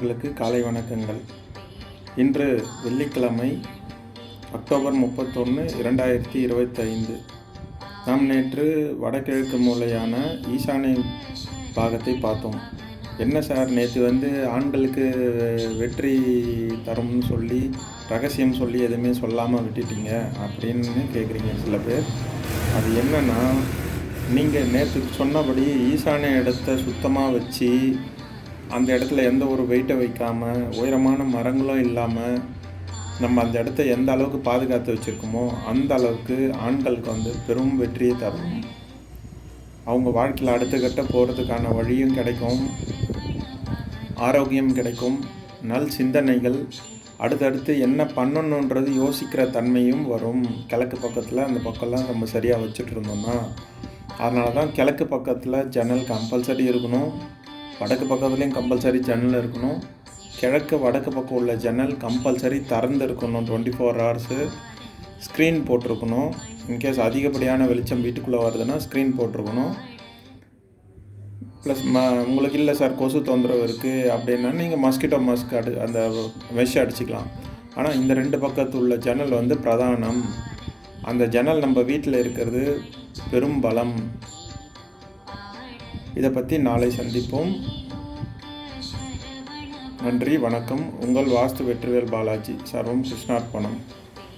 உங்களுக்கு காலை வணக்கங்கள். இன்று வெள்ளிக்கிழமை அக்டோபர் முப்பத்தொன்று இரண்டாயிரத்தி இருபத்தைந்து. நாம் நேற்று வடகிழக்கு மூலையான ஈசானிய பாகத்தை பார்த்தோம். என்ன சார் நேற்று வந்து ஆண்களுக்கு வெற்றி தரும்னு சொல்லி ரகசியம் சொல்லி எதுவுமே சொல்லாமல் விட்டுட்டீங்க அப்படின்னு கேட்குறீங்க சில பேர். அது என்னென்னா நீங்கள் நேற்று சொன்னபடி ஈசானிய இடத்த சுத்தமாக வச்சு அந்த இடத்துல எந்த ஒரு வெயிட்டை வைக்காமல் உயரமான மரங்களும் இல்லாமல் நம்ம அந்த இடத்த எந்த அளவுக்கு பாதுகாத்து வச்சுருக்கோமோ அந்த அளவுக்கு ஆண்களுக்கு வந்து பெரும் வெற்றியை தரும். அவங்க வாழ்க்கையில் அடுத்த கட்ட போகிறதுக்கான வழியும் கிடைக்கும். ஆரோக்கியம் கிடைக்கும். நல் சிந்தனைகள் அடுத்தடுத்து என்ன பண்ணணுன்றது யோசிக்கிற தன்மையும் வரும். கிழக்கு பக்கத்தில் அந்த பக்கம்லாம் நம்ம சரியாக வச்சுட்டு இருந்தோம்னா அதனால தான் கிழக்கு பக்கத்தில் ஜன்னல் கம்பல்சரி இருக்கணும். வடக்கு பக்கத்துலேயும் கம்பல்சரி ஜன்னல் இருக்கணும். கிழக்கு வடக்கு பக்கம் உள்ள ஜன்னல் கம்பல்சரி திறந்து இருக்கணும் டுவெண்ட்டி ஃபோர் ஹவர்ஸு ஸ்க்ரீன் போட்டிருக்கணும் இன்கேஸ் அதிகப்படியான வெளிச்சம் வீட்டுக்குள்ளே வருதுன்னா ஸ்க்ரீன் போட்டிருக்கணும். ப்ளஸ் ம உங்களுக்கு இல்லை சார் கொசு தொந்தரவு இருக்குது அப்படின்னா நீங்கள் மஸ்கிட்டோ மஸ்க் அடி அந்த மெஷ் அடிச்சுக்கலாம். ஆனால் இந்த ரெண்டு பக்கத்து உள்ள ஜன்னல் வந்து பிரதானம். அந்த ஜன்னல் நம்ம வீட்டில் இருக்கிறது பெரும் பலம். இதை பற்றி நாளை சந்திப்போம். நன்றி வணக்கம். உங்கள் வாஸ்து வெற்றிவேல் பாலாஜி. சர்வம் கிருஷ்ணார்ப்பணம்